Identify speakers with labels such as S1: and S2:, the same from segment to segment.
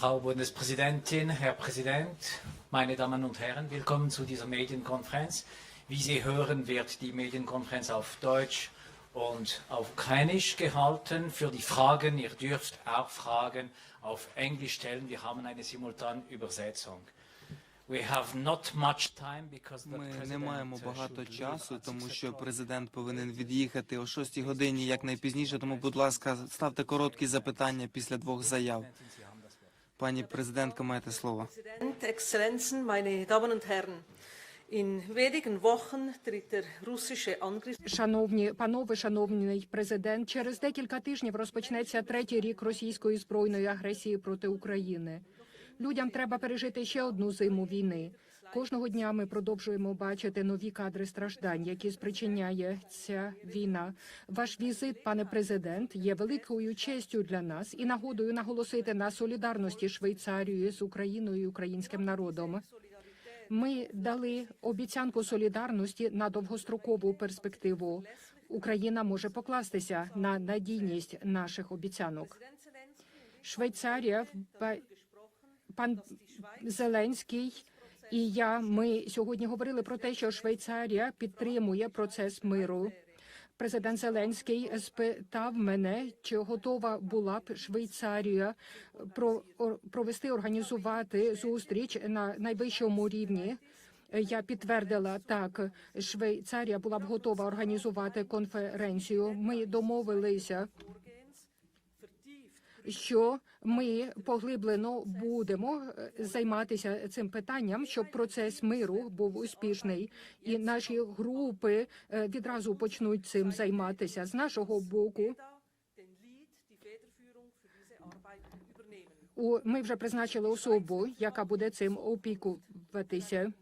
S1: Frau Bundespräsidentin, Herr Präsident, meine Damen und Herren, willkommen zu dieser Medienkonferenz. Wie Sie hören, wird die Medienkonferenz auf Deutsch und auf Ukrainisch gehalten. Für die Fragen, ihr dürft auch Fragen auf Englisch stellen. Wir haben eine Simultanübersetzung. We have not much time because the
S2: Ми не маємо
S1: uh,
S2: багато часу, тому що президент повинен від'їхати о 6 годині якнайпізніше. Тому, будь ласка, ставте короткі запитання після двох заяв. Пані президентка, маєте слово.
S3: Шановні панове, шановний президент, через декілька тижнів розпочнеться третій рік російської збройної агресії проти України. Людям треба пережити ще одну зиму війни. Кожного дня ми продовжуємо бачити нові кадри страждань, які спричиняє ця війна. Ваш візит, пане президент, є великою честю для нас і нагодою наголосити на солідарності Швейцарії з Україною і українським народом. Ми дали обіцянку солідарності на довгострокову перспективу. Україна може покластися на надійність наших обіцянок. Швейцарія, пан Зеленський і я. Ми сьогодні говорили про те, що Швейцарія підтримує процес миру. Президент Зеленський спитав мене, чи готова була б Швейцарія провести організувати зустріч на найвищому рівні. Я підтвердила так. Швейцарія була б готова організувати конференцію. Ми домовилися що ми поглиблено будемо е, займатися цим питанням, щоб процес миру був успішний, і наші групи е, відразу почнуть цим займатися з нашого боку. ми вже призначили особу, яка буде цим опікуватися.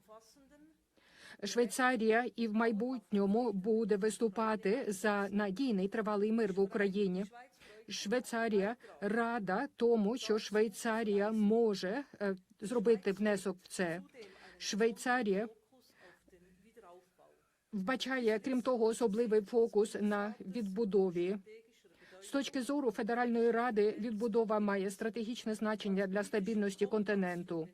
S3: Швейцарія і в майбутньому буде виступати за надійний тривалий мир в Україні. Швейцарія рада тому, що Швейцарія може е, зробити внесок в це. Швейцарія вбачає, крім того, особливий фокус на відбудові. З точки зору Федеральної ради відбудова має стратегічне значення для стабільності континенту.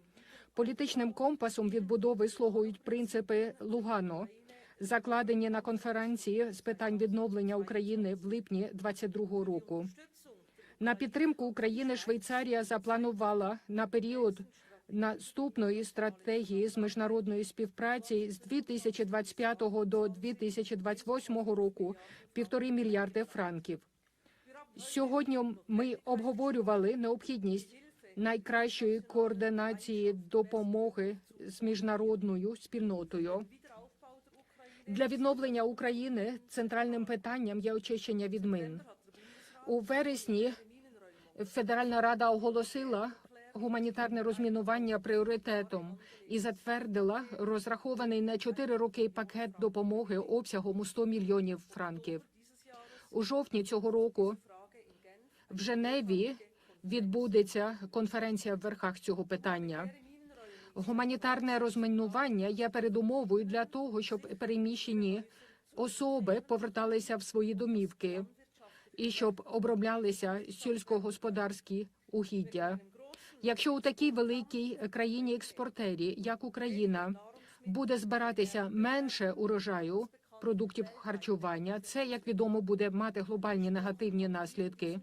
S3: Політичним компасом відбудови слугують принципи Лугано, закладені на конференції з питань відновлення України в липні 22 року. На підтримку України Швейцарія запланувала на період наступної стратегії з міжнародної співпраці з 2025 до 2028 року півтори мільярди франків. Сьогодні ми обговорювали необхідність найкращої координації допомоги з міжнародною спільнотою. Для відновлення України центральним питанням є очищення від мин. У вересні Федеральна рада оголосила гуманітарне розмінування пріоритетом і затвердила розрахований на 4 роки пакет допомоги обсягом у 100 мільйонів франків. У жовтні цього року в Женеві відбудеться конференція в верхах цього питання. Гуманітарне розмінування є передумовою для того, щоб переміщені особи поверталися в свої домівки і щоб оброблялися сільськогосподарські угіддя. Якщо у такій великій країні експортері, як Україна, буде збиратися менше урожаю продуктів харчування, це як відомо буде мати глобальні негативні наслідки.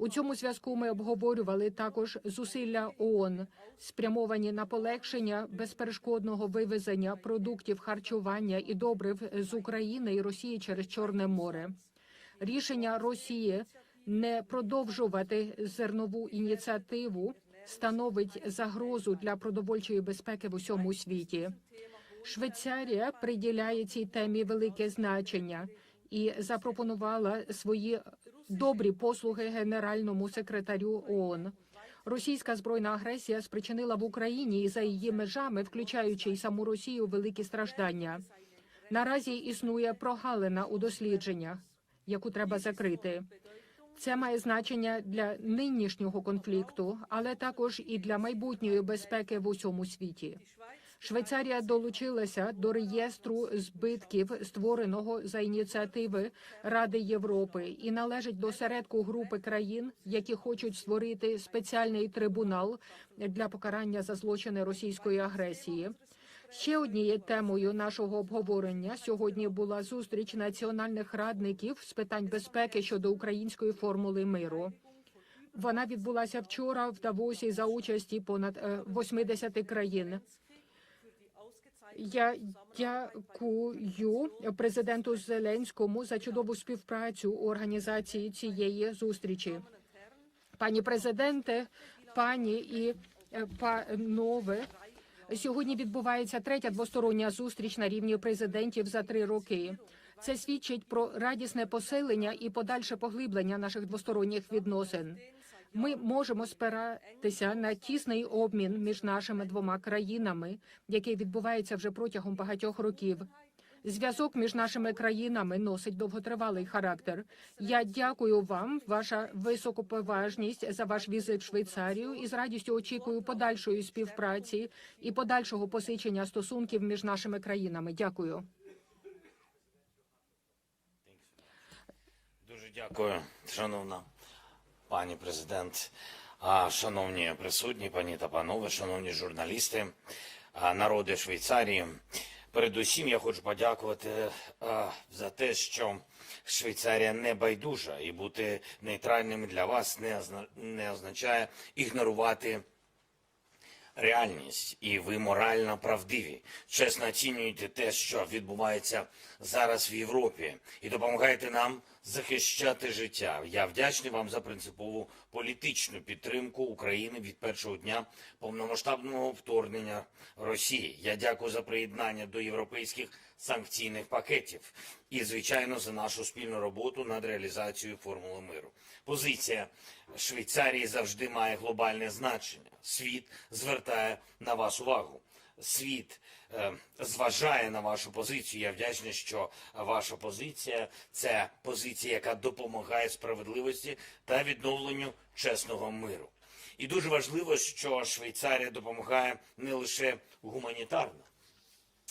S3: У цьому зв'язку ми обговорювали також зусилля ООН, спрямовані на полегшення безперешкодного вивезення продуктів харчування і добрив з України і Росії через Чорне море. Рішення Росії не продовжувати зернову ініціативу становить загрозу для продовольчої безпеки в усьому світі. Швейцарія приділяє цій темі велике значення і запропонувала свої добрі послуги генеральному секретарю ООН. Російська збройна агресія спричинила в Україні і за її межами, включаючи й саму Росію, великі страждання. Наразі існує прогалина у дослідженнях, яку треба закрити. Це має значення для нинішнього конфлікту, але також і для майбутньої безпеки в усьому світі. Швейцарія долучилася до реєстру збитків, створеного за ініціативи Ради Європи, і належить до середку групи країн, які хочуть створити спеціальний трибунал для покарання за злочини російської агресії. Ще однією темою нашого обговорення сьогодні була зустріч національних радників з питань безпеки щодо української формули миру. Вона відбулася вчора в Давосі за участі понад е, 80 країн. Я дякую президенту Зеленському за чудову співпрацю у організації цієї зустрічі. Пані президенте, пані і е, панове, сьогодні відбувається третя двостороння зустріч на рівні президентів за три роки. Це свідчить про радісне посилення і подальше поглиблення наших двосторонніх відносин. Ми можемо спиратися на тісний обмін між нашими двома країнами, який відбувається вже протягом багатьох років. Зв'язок між нашими країнами носить довготривалий характер. Я дякую вам, ваша високоповажність, за ваш візит в Швейцарію і з радістю очікую подальшої співпраці і подальшого посичення стосунків між нашими країнами. Дякую.
S4: Дуже дякую, шановна пані президент, шановні присутні, пані та панове, шановні журналісти, народи Швейцарії. Передусім я хочу подякувати за те, що Швейцарія не байдужа і бути нейтральним для вас не означає ігнорувати реальність, і ви морально правдиві. Чесно оцінюєте те, що відбувається зараз в Європі, і допомагаєте нам захищати життя. Я вдячний вам за принципову політичну підтримку України від першого дня повномасштабного вторгнення Росії. Я дякую за приєднання до європейських санкційних пакетів і, звичайно, за нашу спільну роботу над реалізацією формули миру. Позиція Швейцарії завжди має глобальне значення. Світ звертає на вас увагу. Світ е, зважає на вашу позицію. Я вдячний, що ваша позиція це позиція, яка допомагає справедливості та відновленню чесного миру. І дуже важливо, що Швейцарія допомагає не лише гуманітарно.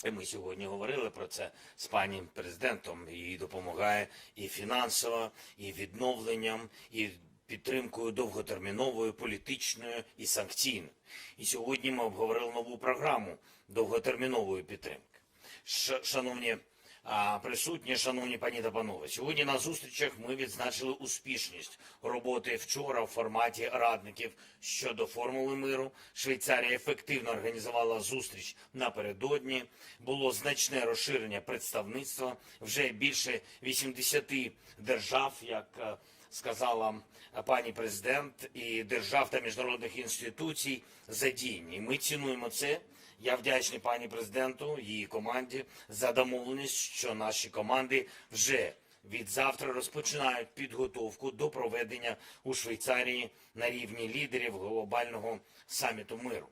S4: Ми сьогодні говорили про це з пані президентом. Їй допомагає і фінансово, і відновленням, і підтримкою довготерміновою, політичною і санкційною. І сьогодні ми обговорили нову програму довготермінової підтримки. Ш- Шановні присутні, шановні пані та панове, сьогодні на зустрічах ми відзначили успішність роботи вчора в форматі радників щодо формули миру. Швейцарія ефективно організувала зустріч напередодні. Було значне розширення представництва вже більше 80 держав, як е, сказала пані президент, і держав та міжнародних інституцій задіяні. Ми цінуємо це. Я вдячний пані президенту, її команді за домовленість, що наші команди вже від завтра розпочинають підготовку до проведення у Швейцарії на рівні лідерів глобального саміту миру.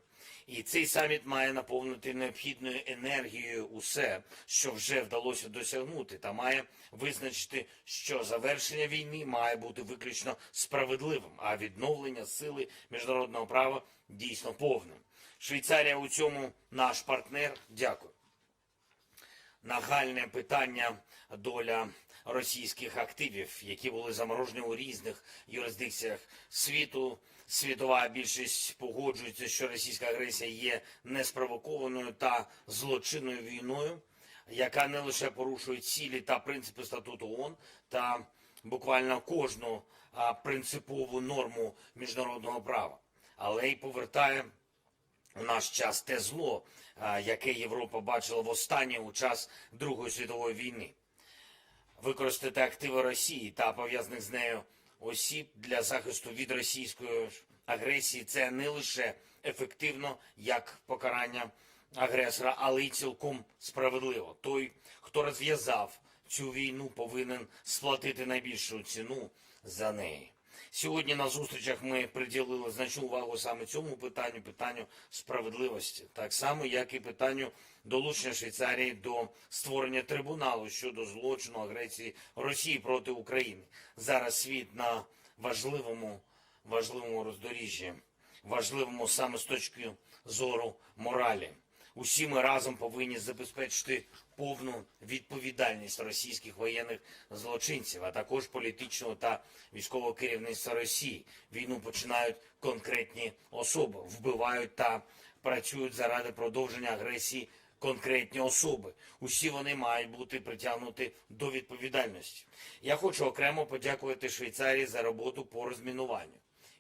S4: І цей саміт має наповнити необхідною енергією усе, що вже вдалося досягнути, та має визначити, що завершення війни має бути виключно справедливим, а відновлення сили міжнародного права дійсно повним. Швейцарія у цьому наш партнер. Дякую. Нагальне питання доля російських активів, які були заморожені у різних юрисдикціях світу. Світова більшість погоджується, що російська агресія є неспровокованою та злочинною війною, яка не лише порушує цілі та принципи статуту ООН та буквально кожну принципову норму міжнародного права, але й повертає у наш час те зло, яке Європа бачила востаннє у час Другої світової війни. Використати активи Росії та пов'язаних з нею осіб для захисту від російської агресії це не лише ефективно як покарання агресора, але й цілком справедливо. Той, хто розв'язав цю війну, повинен сплатити найбільшу ціну за неї. Сьогодні на зустрічах ми приділили значну увагу саме цьому питанню, питанню справедливості, так само як і питанню долучення Швейцарії до створення трибуналу щодо злочину агресії Росії проти України. Зараз світ на важливому, важливому роздоріжжі, важливому саме з точки зору моралі. Усі ми разом повинні забезпечити повну відповідальність російських воєнних злочинців, а також політичного та військового керівництва Росії. Війну починають конкретні особи, вбивають та працюють заради продовження агресії конкретні особи. Усі вони мають бути притягнуті до відповідальності. Я хочу окремо подякувати Швейцарії за роботу по розмінуванню.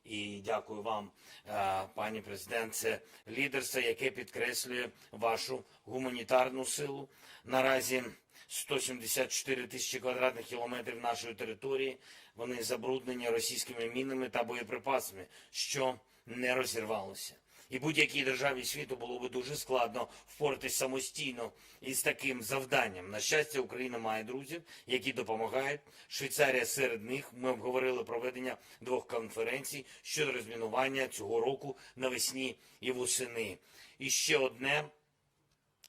S4: І дякую вам, е, пані президент. Це лідерство, яке підкреслює вашу гуманітарну силу. Наразі 174 тисячі квадратних кілометрів нашої території. Вони забруднені російськими мінами та боєприпасами, що не розірвалося. І будь-якій державі світу було би дуже складно впоратись самостійно із таким завданням. На щастя, Україна має друзів, які допомагають. Швейцарія серед них. Ми обговорили проведення двох конференцій щодо розмінування цього року навесні і восени. І ще одне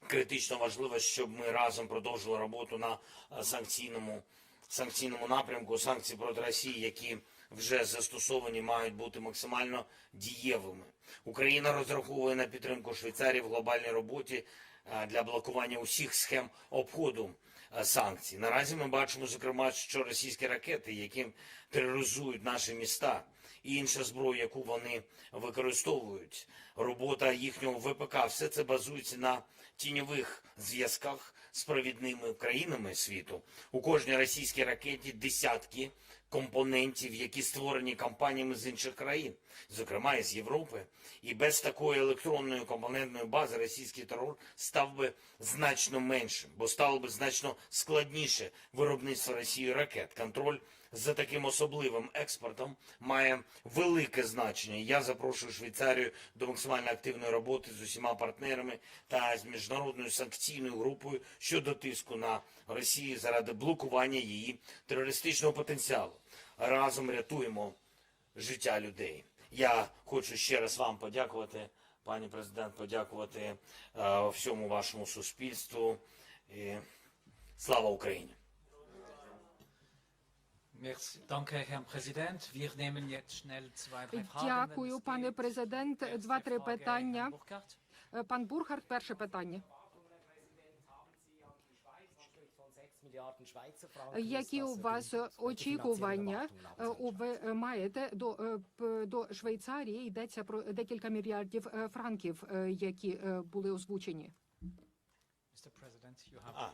S4: критично важливо, щоб ми разом продовжили роботу на е, санкційному санкційному напрямку. Санкції проти Росії, які вже застосовані, мають бути максимально дієвими. Україна розраховує на підтримку Швейцарії в глобальній роботі е, для блокування усіх схем обходу е, санкцій. Наразі ми бачимо, зокрема, що російські ракети, які тероризують наші міста, і інша зброя, яку вони використовують, робота їхнього ВПК, все це базується на тіньових зв'язках з провідними країнами світу. У кожній російській ракеті десятки компонентів, які створені компаніями з інших країн, зокрема із Європи. І без такої електронної компонентної бази російський терор став би значно меншим, бо стало би значно складніше виробництво Росією ракет. Контроль за таким особливим експортом має велике значення. Я запрошую Швейцарію до максимально активної роботи з усіма партнерами та з міжнародною санкційною групою щодо тиску на Росію заради блокування її терористичного потенціалу. Разом рятуємо життя людей. Я хочу ще раз вам подякувати, пані президент, подякувати е, всьому вашому суспільству. І слава Україні!
S3: Дякую, пане президент. Два-три питання. Е, Пан Бурхард, перше питання. Які у вас очікування е, у ви маєте до, е, до Швейцарії? Йдеться про декілька мільярдів е, франків, які були озвучені.
S4: А,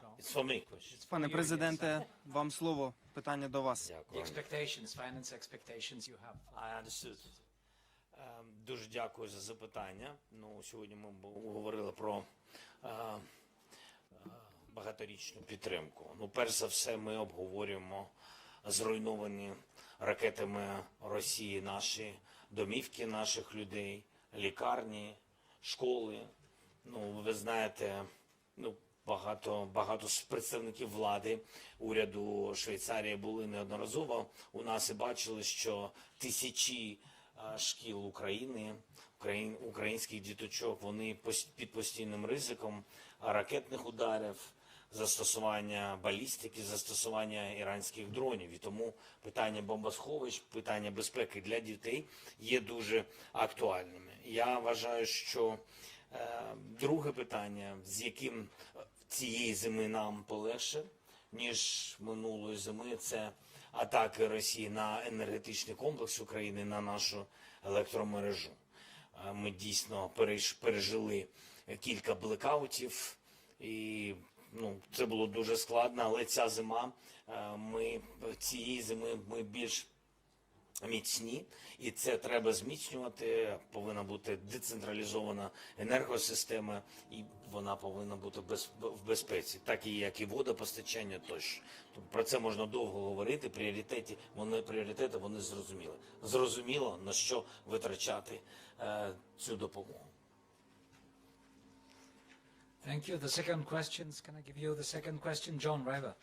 S2: Пане президенте, вам слово. Питання до вас.
S4: Ем, Дуже дякую за запитання. Ну, сьогодні ми говорили про е, е, багаторічну підтримку. Ну, перш за все, ми обговорюємо зруйновані ракетами Росії наші домівки наших людей, лікарні, школи. Ну, ви знаєте, ну, багато, багато представників влади уряду Швейцарії були неодноразово у нас і бачили, що тисячі шкіл України, україн, українських діточок, вони під постійним ризиком ракетних ударів, застосування балістики, застосування іранських дронів. І тому питання бомбосховищ, питання безпеки для дітей є дуже актуальними. Я вважаю, що е, друге питання, з яким цієї зими нам полегше, ніж минулої зими, це атаки Росії на енергетичний комплекс України, на нашу електромережу. Е, Ми дійсно пережили кілька блекаутів, і ну, це було дуже складно, але ця зима, е, ми цієї зими ми більш міцні, і це треба зміцнювати. Повинна бути децентралізована енергосистема, і вона повинна бути без, в безпеці, так і як і водопостачання тощо. Тобто Про це можна довго говорити. Пріоритети вони пріоритети вони зрозуміли. Зрозуміло на що витрачати е, цю допомогу.
S1: Thank you. The second questions, can I give you the second question? John River.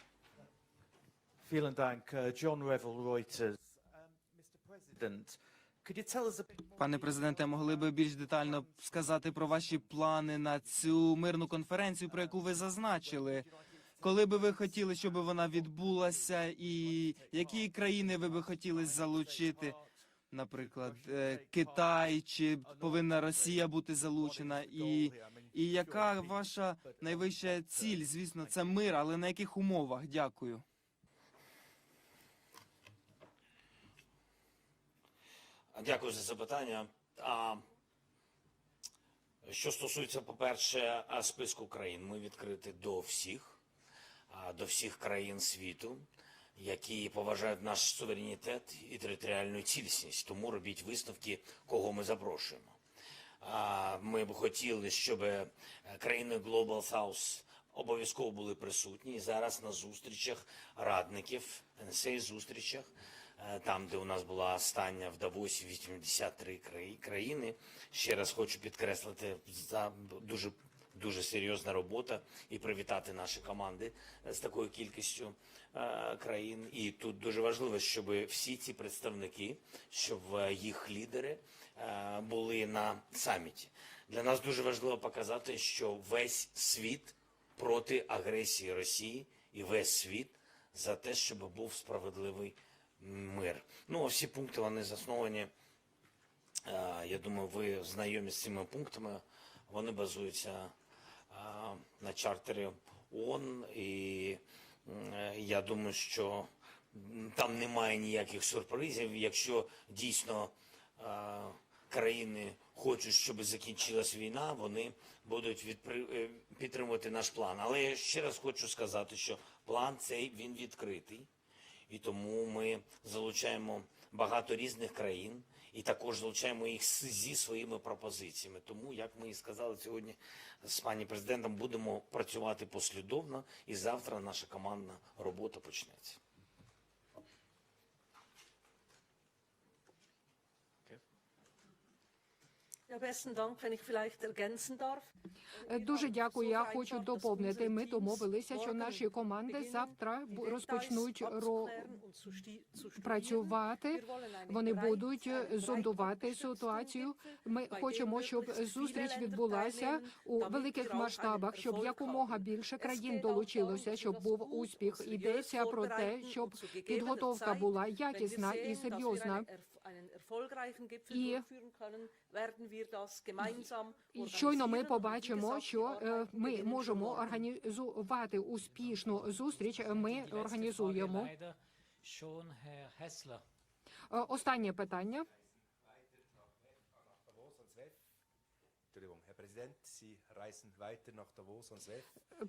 S5: Vielen Dank. Uh, John Revel, Reuters. Um, Mr. President, could you tell us a bit more?
S2: Пане президенте, могли би більш детально сказати про ваші плани на цю мирну конференцію, про яку ви зазначили? Коли би ви хотіли, щоб вона відбулася, і які країни ви би хотіли залучити? Наприклад, е, Китай чи повинна Росія бути залучена? І І яка ваша найвища ціль? Звісно, це мир, але на яких умовах? Дякую.
S4: Дякую за запитання. А, що стосується, по-перше, списку країн, ми відкриті до всіх, до всіх країн світу, які поважають наш суверенітет і територіальну цілісність. Тому робіть висновки, кого ми запрошуємо. А, Ми б хотіли, щоб е, країни Global South обов'язково були присутні. І зараз на зустрічах радників, цих зустрічах, е, там, де у нас була остання в Давосі 83 краї- країни. Ще раз хочу підкреслити за дуже дуже серйозна робота і привітати наші команди з такою кількістю е, країн. І тут дуже важливо, щоб всі ці представники, щоб е, їх лідери е, були на саміті. Для нас дуже важливо показати, що весь світ проти агресії Росії і весь світ за те, щоб був справедливий мир. Ну, а всі пункти вони засновані. е, Я думаю, ви знайомі з цими пунктами. Вони базуються е, на чартері ООН, і е, я думаю, що там немає ніяких сюрпризів. Якщо дійсно е, країни хочуть, щоб закінчилась війна, вони будуть відпри- е, підтримувати наш план. Але я ще раз хочу сказати, що план цей він відкритий, і тому ми залучаємо багато різних країн і також залучаємо їх зі своїми пропозиціями. Тому, як ми і сказали сьогодні з пані президентом, будемо працювати послідовно, і завтра наша командна робота почнеться.
S3: Дуже дякую. Я хочу доповнити. Ми домовилися, що наші команди завтра розпочнуть ро... працювати. Вони будуть е, зондувати ситуацію. Ми хочемо, щоб зустріч відбулася у великих масштабах, щоб якомога більше країн долучилося, щоб був успіх. Йдеться про те, щоб підготовка була якісна і серйозна. І щойно ми побачимо, що е, ми можемо організувати успішну зустріч. Ми організуємо. Е, останнє питання.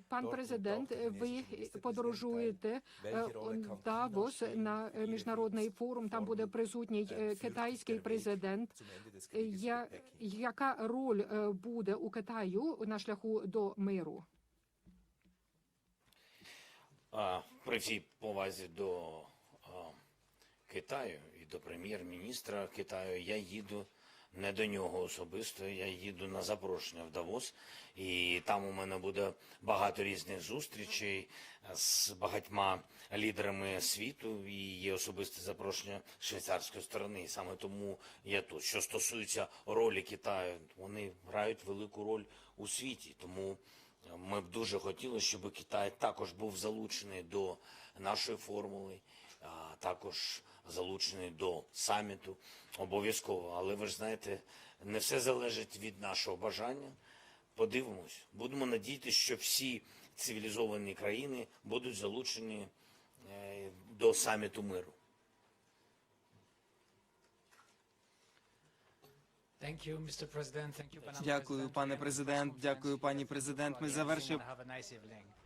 S3: Пан президент, ви подорожуєте в Давос на міжнародний форум. Там буде присутній китайський президент. Я, яка роль буде у Китаю на шляху до миру?
S4: А, При всій повазі до а, Китаю і до прем'єр-міністра Китаю я їду не до нього особисто, я їду на запрошення в Давос, і там у мене буде багато різних зустрічей з багатьма лідерами світу, і є особисте запрошення швейцарської сторони. І саме тому я тут. Що стосується ролі Китаю, вони грають велику роль у світі, тому. Ми б дуже хотіли, щоб Китай також був залучений до нашої формули, а також залучений до саміту обов'язково. Але ви ж знаєте, не все залежить від нашого бажання. Подивимось, будемо надіятися, що всі цивілізовані країни будуть залучені е, до саміту миру.
S2: Дякую, пане президент. Дякую, пані президент. Ми
S1: Have